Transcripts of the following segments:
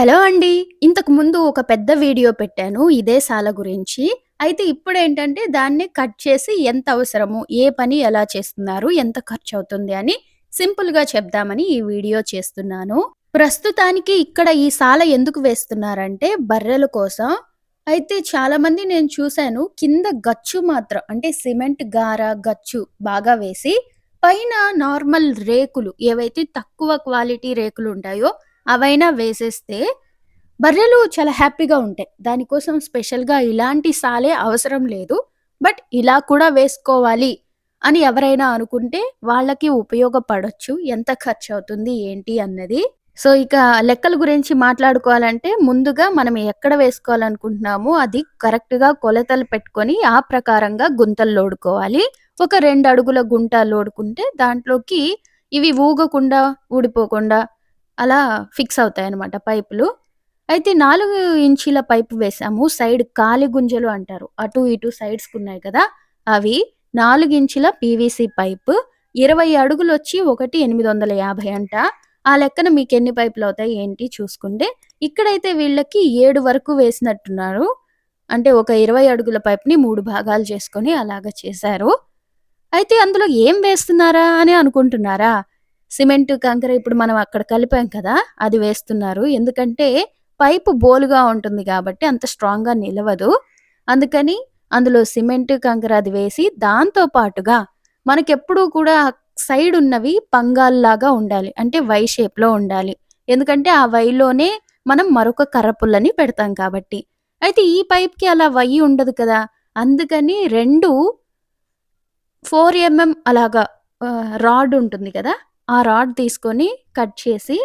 Hello అండి. ఇంతకు ముందు ఒక పెద్ద వీడియో పెట్టాను ఇదే సాల గురించి. అయితే ఇప్పుడు ఏంటంటే దాన్ని కట్ చేసి ఎంత అవసరము, ఏ పని ఎలా చేస్తున్నారు, ఎంత ఖర్చు అవుతుంది అని సింపుల్‌గా చెప్దామని ఈ వీడియో చేస్తున్నాను. ప్రస్తుతానికి ఇక్కడ ఈ సాల ఎందుకు వేస్తున్నారంటే బర్రెల కోసం. అయితే చాలామంది నేను చూసాను కింద గచ్చు మాత్రం అంటే సిమెంట్ గార, గచ్చు బాగా వేసి పైన నార్మల్ రేకులు ఏవైతే తక్కువ క్వాలిటీ రేకులు ఉంటాయో అవైనా వేసేస్తే బర్రెలు చాలా హ్యాపీగా ఉంటాయి. దానికోసం స్పెషల్‌గా ఇలాంటి సాలే అవసరం లేదు. బట్ ఇలా కూడా వేసుకోవాలి అని ఎవరైనా అనుకుంటే వాళ్ళకి ఉపయోగపడొచ్చు. ఎంత ఖర్చవుతుంది ఏంటి అన్నది. సో, ఇక లెక్కల గురించి మాట్లాడుకోవాలంటే ముందుగా మనం ఎక్కడ వేసుకోవాలనుకుంటున్నామో అది కరెక్ట్‌గా కొలతలు పెట్టుకొని ఆ ప్రకారంగా గుంతలు లోడుకోవాలి. ఒక రెండు అడుగుల గుంట లోడుకుంటే దాంట్లోకి ఇవి ఊగకుండా, ఊడిపోకుండా అలా ఫిక్స్ అవుతాయి అన్నమాట పైపులు. అయితే నాలుగు ఇంచీల పైపు వేసాము. సైడ్ కాలి గుంజలు అంటారు. అటు ఇటు సైడ్స్‌కున్నాయి కదా! అవి నాలుగు ఇంచుల పీవీసీ పైపు ఇరవై అడుగులు వచ్చి ఒకటి 850 అంట. ఆ లెక్కన మీకు ఎన్ని పైపులు అవుతాయి ఏంటి చూసుకుంటే ఇక్కడైతే వీళ్ళకి ఏడు వరకు వేసినట్టున్నారు. అంటే ఒక 20 అడుగుల పైప్‌ని మూడు భాగాలు చేసుకొని అలాగా చేశారు. అయితే అందులో ఏం వేస్తున్నారా అని అనుకుంటున్నారా? సిమెంట్, కంకర ఇప్పుడు మనం అక్కడ కలిపాం కదా! అది వేస్తున్నారు. ఎందుకంటే పైపు బోలుగా ఉంటుంది కాబట్టి అంత స్ట్రాంగ్‌గా నిలవదు. అందుకని అందులో సిమెంట్, కంకర అది వేసి దాంతో పాటుగా మనకెప్పుడూ కూడా సైడ్ ఉన్నవి పంగాల్లాగా ఉండాలి. అంటే వై షేప్‌లో ఉండాలి. ఎందుకంటే ఆ వైలోనే మనం మరొక కర్ర పుల్లని పెడతాం కాబట్టి. అయితే ఈ పైప్‌కి అలా వై ఉండదు కదా! అందుకని 2 4 ఎంఎం అలాగా రాడ్ ఉంటుంది కదా! ఆ రాడ్ తీసుకొని కట్ చేసి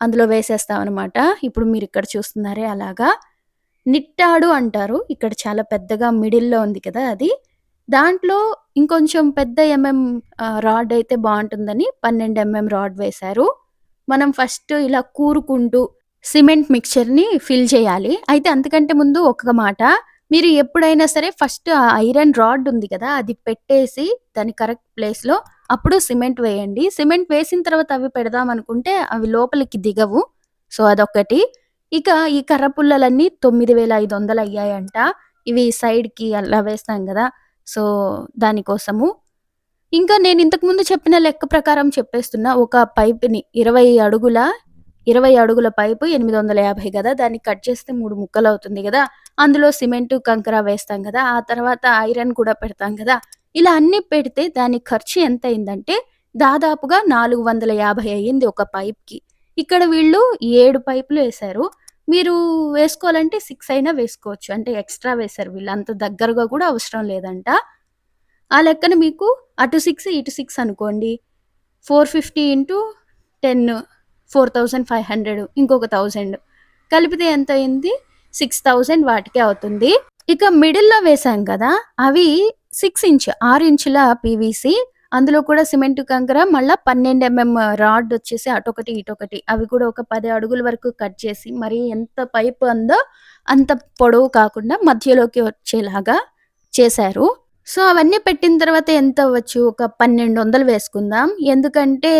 అందులో వేసేస్తామన్నమాట ఇప్పుడు మీరు ఇక్కడ చూస్తున్నారే అలాగా. నిట్టాడు అంటారు. ఇక్కడ చాలా పెద్దగా మిడిల్‌లో ఉంది కదా! అది. దాంట్లో ఇంకొంచెం పెద్ద ఎంఎం రాడ్ అయితే బాగుంటుందని పన్నెండు ఎంఎం రాడ్ వేశారు. మనం ఫస్ట్ ఇలా కూరుకుంటూ సిమెంట్ మిక్చర్ని ఫిల్ చేయాలి. అయితే అంతకంటే ముందు ఒక మాట. మీరు ఎప్పుడైనా సరే ఫస్ట్ ఆ ఐరన్ రాడ్ ఉంది కదా! అది పెట్టేసి దాని కరెక్ట్ ప్లేస్‌లో అప్పుడు సిమెంట్ వేయండి. సిమెంట్ వేసిన తర్వాత అవి పెడదామనుకుంటే అవి లోపలికి దిగవు. సో, అదొకటి. ఇక ఈ కర్ర పుల్లలన్నీ 9500 అయ్యాయంట. ఇవి సైడ్‌కి అలా వేస్తాం కదా సో, దానికోసము. ఇంకా నేను ఇంతకుముందు చెప్పిన లెక్క ప్రకారం చెప్పేస్తున్నా. ఒక పైప్‌ని 20 అడుగుల 20 అడుగుల పైపు ఎనిమిది వందల యాభై కదా దాన్ని కట్ చేస్తే మూడు ముక్కలు అవుతుంది కదా అందులో సిమెంటు, కంకర వేస్తాం కదా ఆ తర్వాత ఐరన్ కూడా పెడతాం కదా ఇలా అన్ని పెడితే దాని ఖర్చు ఎంత అయిందంటే దాదాపుగా 450 అయ్యింది ఒక పైప్‌కి. ఇక్కడ వీళ్ళు ఏడు పైపులు వేశారు మీరు వేసుకోవాలంటే సిక్స్ అయినా వేసుకోవచ్చు. అంటే ఎక్స్‌ట్రా వేశారు వీళ్ళు. అంత దగ్గరగా కూడా అవసరం లేదంట. ఆ లెక్కన మీకు అటు సిక్స్ ఇటు సిక్స్ అనుకోండి. 450 ఇంటూ టెన్ 10 4500 ఇంకొక థౌజండ్ కలిపితే ఎంత అయింది సిక్స్ థౌజండ్ వాటికే అవుతుంది. ఇక మిడిల్‌లో వేసాం కదా! అవి సిక్స్ ఇంచ్ ఆరు ఇంచుల పీవీసీ అందులో కూడా సిమెంట్, కంకర మళ్ళీ పన్నెండు ఎంఎం రాడ్ వచ్చేసి అటొకటి, ఇటొకటి అవి కూడా ఒక పది అడుగుల వరకు కట్ చేసి మరి ఎంత పైపు అందో అంత పొడవు కాకుండా మధ్యలోకి వచ్చేలాగా చేశారు. సో, అవన్నీ పెట్టిన తర్వాత ఎంత అవ్వచ్చు? ఒక 1200 వేసుకుందాం. ఎందుకంటే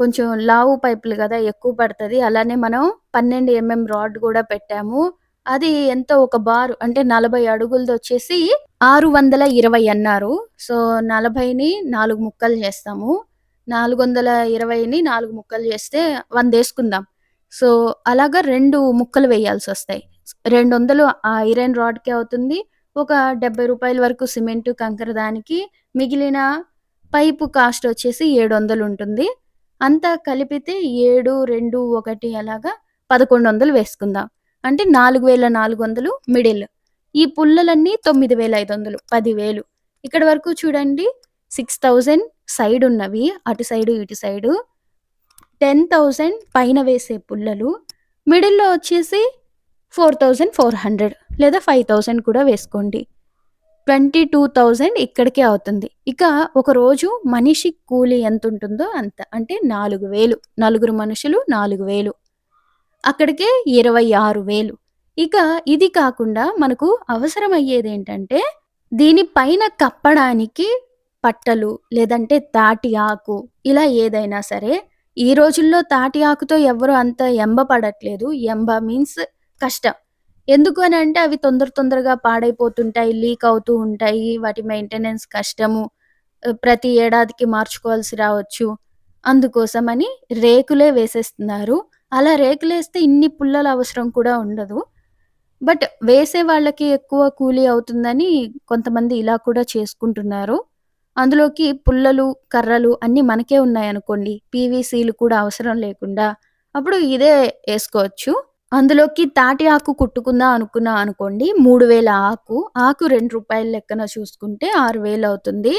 కొంచెం లావు పైపులు కదా ఎక్కువ పడుతుంది అలానే మనం 12 ఎంఎం రాడ్ కూడా పెట్టాము. అది ఎంతో ఒక బారు అంటే నలభై అడుగులది వచ్చేసి ఆరు వందల ఇరవై అన్నారు. సో, 40ని 4 ముక్కలు చేస్తాము. 420ని 4 ముక్కలు చేస్తే వంద వేసుకుందాం సో, అలాగా రెండు ముక్కలు వేయాల్సి వస్తాయి రెండు వందలు ఆ ఐరన్ రాడ్కే అవుతుంది. ఒక డెబ్బై రూపాయల వరకు సిమెంటు, కంకర దానికి. మిగిలిన పైపు కాస్ట్ వచ్చేసి 700 ఉంటుంది. అంతా కలిపితే ఏడు రెండు ఒకటి అలాగా పదకొండు వందలు వేసుకుందాం. అంటే నాలుగు వేల నాలుగు వందలు మిడిల్. ఈ పుల్లలన్నీ తొమ్మిది వేల ఐదు వందలు పదివేలు. ఇక్కడ వరకు చూడండి సిక్స్ థౌజండ్ సైడ్ ఉన్నవి అటు సైడు ఇటు సైడు. టెన్ థౌజండ్ పైన వేసే పుల్లలు. మిడిల్లో వచ్చేసి ఫోర్ థౌజండ్ ఫోర్ హండ్రెడ్ లేదా ఫైవ్ థౌజండ్ కూడా వేసుకోండి. 22000 ఇక్కడికే అవుతుంది. ఇక ఒకరోజు మనిషి కూలి ఎంత ఉంటుందో అంత. అంటే 4000 నలుగురు మనుషులు 4000 అక్కడికే 26000 ఇక ఇది కాకుండా మనకు అవసరమయ్యేదేంటంటే ఏంటంటే దీనిపైన కప్పడానికి పట్టలు లేదంటే తాటి ఆకు ఇలా ఏదైనా సరే ఈ రోజుల్లో తాటి ఆకుతో ఎవ్వరు అంత ఎంబ పడట్లేదు. ఎంబ మీన్స్ కష్టం. ఎందుకు అని అంటే అవి తొందర తొందరగా పాడైపోతుంటాయి. లీక్ అవుతూ ఉంటాయి. వాటి మెయింటెనెన్స్ కష్టము. ప్రతి ఏడాదికి మార్చుకోవాల్సి రావచ్చు. అందుకోసమని రేకులే వేసేస్తున్నారు. అలా రేకులేస్తే ఇన్ని పుల్లల అవసరం కూడా ఉండదు. బట్ వేసే వాళ్ళకి ఎక్కువ కూలీ అవుతుందని కొంతమంది ఇలా కూడా చేసుకుంటున్నారు. అందులోకి పుల్లలు, కర్రలు అన్నీ మనకే ఉన్నాయనుకోండి. పీవీసీలు కూడా అవసరం లేకుండా అప్పుడు ఇదే వేసుకోవచ్చు అందులోకి తాటి ఆకు కుట్టుకుందాం అనుకున్నా అనుకోండి. మూడు వేల ఆకు. ఆకు రెండు రూపాయల లెక్కన చూసుకుంటే ఆరు వేలు అవుతుంది.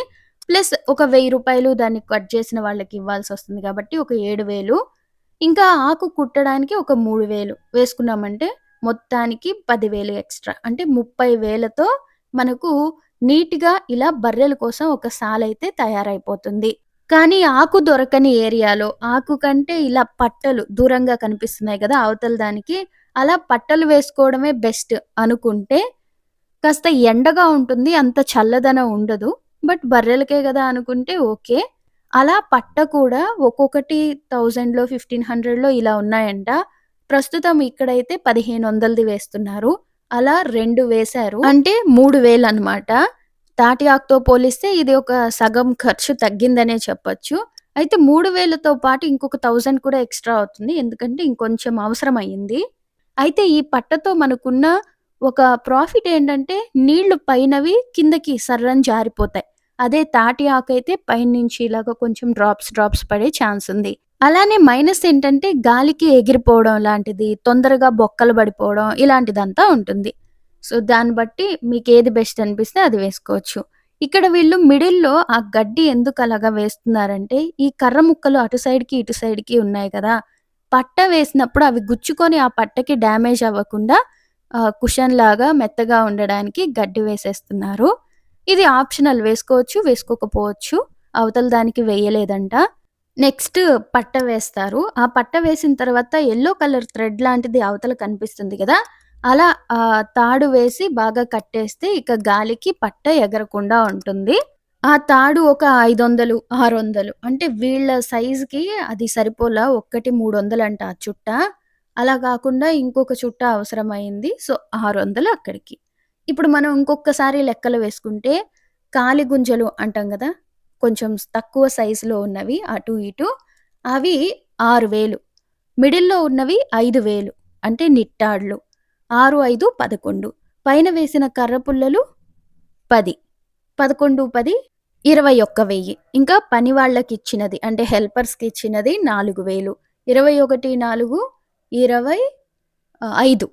ప్లస్ ఒక వెయ్యి రూపాయలు దాన్ని కట్ చేసిన వాళ్ళకి ఇవ్వాల్సి వస్తుంది కాబట్టి ఒక ఏడు వేలు ఇంకా ఆకు కుట్టడానికి ఒక 3000 వేసుకున్నామంటే మొత్తానికి పదివేలు ఎక్స్‌ట్రా. అంటే 30,000తో మనకు నీట్‌గా ఇలా బర్రెల కోసం ఒక సాలయితే తయారైపోతుంది. కానీ ఆకు దొరకని ఏరియాలో ఆకు కంటే ఇలా పట్టలు దూరంగా కనిపిస్తున్నాయి కదా అవతల దానికి అలా పట్టలు వేసుకోవడమే బెస్ట్ అనుకుంటే కాస్త ఎండగా ఉంటుంది. అంత చల్లదనం ఉండదు. బట్ బర్రెలకే కదా అనుకుంటే ఓకే. అలా పట్ట కూడా ఒక్కొక్కటి 1000లో, 1500లో ఇలా ఉన్నాయంట. ప్రస్తుతం ఇక్కడైతే 1500ది వేస్తున్నారు. అలా రెండు వేశారు. అంటే 3000 అనమాట. తాటి ఆకుతో పోలిస్తే ఇది ఒక సగం ఖర్చు తగ్గిందనే చెప్పొచ్చు. అయితే 3000తో పాటు ఇంకొక 1000 కూడా ఎక్స్‌ట్రా అవుతుంది. ఎందుకంటే ఇంకొంచెం అవసరమయ్యింది. అయితే ఈ పట్టతో మనకున్న ఒక ప్రాఫిట్ ఏంటంటే నీళ్ళు పైనవి కిందకి సర్రని జారిపోతాయి. అదే తాటి ఆకైతే పైనుంచి ఇలాగ కొంచెం డ్రాప్స్ డ్రాప్స్ పడే ఛాన్స్ ఉంది. అలానే మైనస్ ఏంటంటే గాలికి ఎగిరిపోవడం లాంటిది, తొందరగా బొక్కలు పడిపోవడం ఇలాంటిదంతా ఉంటుంది. సో, దాన్ని బట్టి మీకు ఏది బెస్ట్ అనిపిస్తే అది వేసుకోవచ్చు. ఇక్కడ వీళ్ళు మిడిల్‌లో ఆ గడ్డి ఎందుకలాగా వేస్తున్నారంటే ఈ కర్ర ముక్కలు అటు సైడ్‌కి, ఇటు సైడ్‌కి ఉన్నాయి కదా! పట్ట వేసినప్పుడు అవి గుచ్చుకొని ఆ పట్టకి డ్యామేజ్ అవ్వకుండా కుషన్ లాగా మెత్తగా ఉండడానికి గడ్డి వేసేస్తున్నారు. ఇది ఆప్షనల్ వేసుకోవచ్చు, వేసుకోకపోవచ్చు. అవతల దానికి వేయలేదంట. నెక్స్ట్ పట్ట వేస్తారు. ఆ పట్ట వేసిన తర్వాత ఎల్లో కలర్ థ్రెడ్ లాంటిది అవతల కనిపిస్తుంది కదా అలా ఆహ్, తాడు వేసి బాగా కట్టేస్తే ఇక గాలికి పట్ట ఎగరకుండా ఉంటుంది. ఆ తాడు ఒక 500, 600 అంటే వీళ్ళ సైజ్‌కి అది సరిపోలా. ఒక్కటి 300 అంట ఆ చుట్ట. అలా కాకుండా ఇంకొక చుట్ట అవసరమైంది. సో, 600 అక్కడికి. ఇప్పుడు మనం ఇంకొక్కసారి లెక్కలు వేసుకుంటే కాలి గుంజలు అంటాం గదా! కొంచెం తక్కువ సైజులో ఉన్నవి అటు ఇటు అవి 6000 మిడిల్‌లో ఉన్నవి 5000 అంటే నిట్టాడ్లు. ఆరు ఐదు పదకొండు. పైన వేసిన కర్రపుల్లలు పది. పదకొండు పది ఇరవై ఒక్క వెయ్యి. ఇంకా పని వాళ్ళకి ఇచ్చినది అంటే హెల్పర్స్కి ఇచ్చినది నాలుగు వేలు. ఇరవై ఒకటి నాలుగు ఇరవై ఐదు.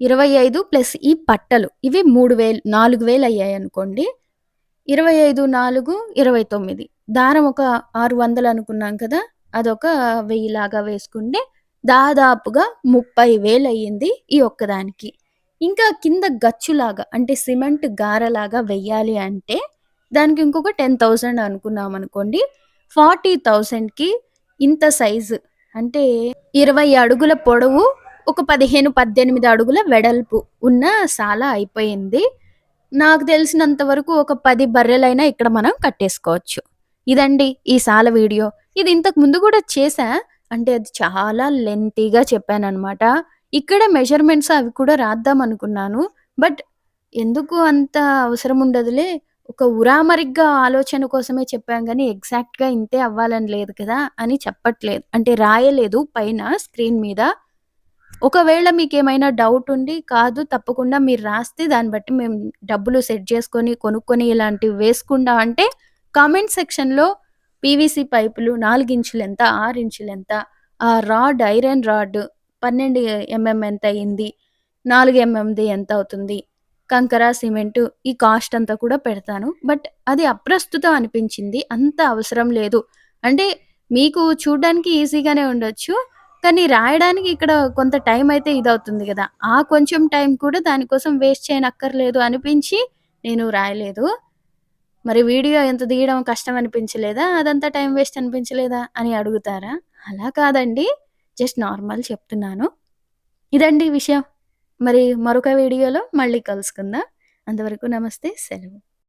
ఇరవై ఐదు ప్లస్ ఈ పట్టలు ఇవి మూడు వేలు నాలుగు వేలు అయ్యాయి అనుకోండి ఇరవై ఐదు నాలుగు ఇరవై తొమ్మిది. దారం ఒక ఆరు వందలు అనుకున్నాం కదా అదొక వెయ్యిలాగా వేసుకుంటే దాదాపుగా 30,000 అయ్యింది ఈ ఒక్కదానికి. ఇంకా కింద గచ్చులాగా అంటే సిమెంట్ గారలాగా వెయ్యాలి అంటే దానికి ఇంకొక 10,000 అనుకున్నామనుకోండి. 40,000కి ఇంత సైజు అంటే 20 అడుగుల పొడవు, ఒక 15, 18 అడుగుల వెడల్పు ఉన్న సాల అయిపోయింది. నాకు తెలిసినంత వరకు ఒక పది బర్రెలైనా ఇక్కడ మనం కట్టేసుకోవచ్చు. ఇదండి ఈ సాల వీడియో. ఇది ఇంతకు ముందు కూడా చేశా. అంటే అది చాలా లెంతీగా చెప్పాననమాట. ఇక్కడ మెజర్‌మెంట్స్ అవి కూడా రాద్దాం అనుకున్నాను. బట్ ఎందుకు అంత అవసరం ఉండదులే. ఒక ఉరామరిగ్గా ఆలోచన కోసమే చెప్పాం గానీ ఎగ్జాక్ట్‌గా ఇంతే అవ్వాలని లేదు కదా! అని చెప్పట్లేదు. అంటే రాయలేదు పైన స్క్రీన్ మీద. ఒకవేళ మీకేమైనా డౌట్ ఉండి కాదు తప్పకుండా మీరు రాస్తే దాన్ని బట్టి మేము డబ్బులు సెట్ చేసుకొని, కొనుక్కొని ఇలాంటివి వేసుకుందాం అంటే కామెంట్ సెక్షన్‌లో పీవీసీ పైపులు 4 ఇంచులెంత, 6 ఇంచులెంత, ఆ రాడ్ ఐరన్ రాడ్ 12 ఎంఎం ఎంత అయింది నాలుగు ఎంఎంది ఎంత అవుతుంది కంకర, సిమెంటు ఈ కాస్ట్ అంతా కూడా పెడతాను. బట్ అది అప్రస్తుతం అనిపించింది. అంత అవసరం లేదు. అంటే మీకు చూడడానికి ఈజీగానే ఉండొచ్చు. కానీ రాయడానికి ఇక్కడ కొంత టైం అయితే ఇదవుతుంది కదా ఆ కొంచెం టైం కూడా దానికోసం వేస్ట్ చేయనక్కర్లేదు అనిపించి నేను రాయలేదు. మరి వీడియో ఎంత తీయడం కష్టం అనిపించలేదా? అదంతా టైం వేస్ట్ అనిపించలేదా? అని అడుగుతారా? అలా కాదండి. జస్ట్ నార్మల్ చెప్తున్నాను. ఇదండి విషయం. మరి మరొక వీడియోలో మళ్ళీ కలుసుకుందాం. అంతవరకు నమస్తే. సెలవు.